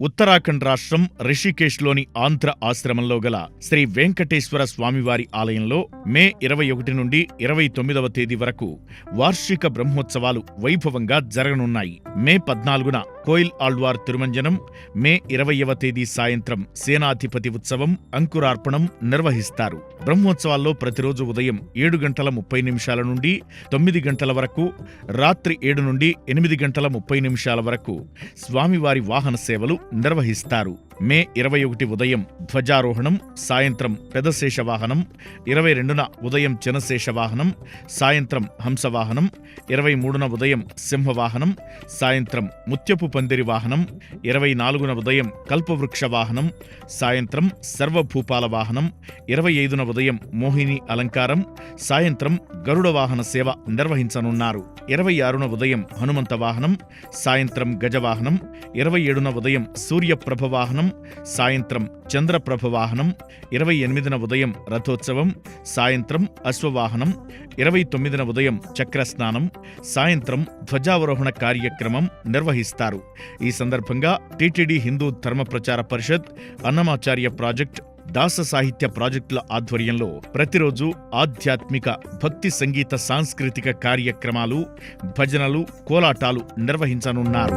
ఉత్తరాఖండ్ రాష్ట్రం రిషికేశ్లోని ఆంధ్ర ఆశ్రమంలో గల శ్రీ వెంకటేశ్వర స్వామివారి ఆలయంలో మే ఇరవై ఒకటి నుండి ఇరవై తొమ్మిదవ తేదీ వరకు వార్షిక బ్రహ్మోత్సవాలు వైభవంగా జరగనున్నాయి. మే పద్నాలుగున కోయిల్ ఆళ్వార్ తిరుమంజనం మే ఇరవయవ తేదీ సాయంత్రం సేనాధిపతి ఉత్సవం అంకురార్పణం నిర్వహిస్తారు. బ్రహ్మోత్సవాల్లో ప్రతిరోజు ఉదయం ఏడు గంటల ముప్పై నిమిషాల నుండి తొమ్మిది గంటల వరకు రాత్రి ఏడు నుండి ఎనిమిది గంటల ముప్పై నిమిషాల వరకు స్వామివారి వాహన సేవలు నిర్వహిస్తారు. మే ఇరవై ఒకటి ఉదయం ధ్వజారోహణం సాయంత్రం పెదశేషవాహనం ఇరవై రెండున ఉదయం చినశేషవాహనం సాయంత్రం హంసవాహనం ఇరవై మూడున ఉదయం సింహవాహనం సాయంత్రం ముత్యపు పందిరి వాహనం ఇరవై నాలుగున ఉదయం కల్పవృక్ష వాహనం సాయంత్రం సర్వభూపాల వాహనం ఇరవై ఐదున ఉదయం మోహిని అలంకారం సాయంత్రం గరుడ వాహన సేవ నిర్వహించనున్నారు. ఇరవై ఆరున ఉదయం హనుమంత వాహనం సాయంత్రం గజవాహనం ఇరవై ఏడున ఉదయం సూర్యప్రభ వాహనం సాయంత్రం చంద్రప్రభ వాహనం ఇరవై ఎనిమిదిన ఉదయం రథోత్సవం సాయంత్రం అశ్వవాహనం ఇరవై తొమ్మిదిన ఉదయం చక్రస్నానం సాయంత్రం ధ్వజావరోహణ కార్యక్రమం నిర్వహిస్తారు. ఈ సందర్భంగా టీటీడీ హిందూ ధర్మ ప్రచార పరిషత్ అన్నమాచార్య ప్రాజెక్ట్ దాస సాహిత్య ప్రాజెక్టుల ఆధ్వర్యంలో ప్రతిరోజు ఆధ్యాత్మిక భక్తి సంగీత సాంస్కృతిక కార్యక్రమాలు భజనలు కోలాటాలు నిర్వహించనున్నారు.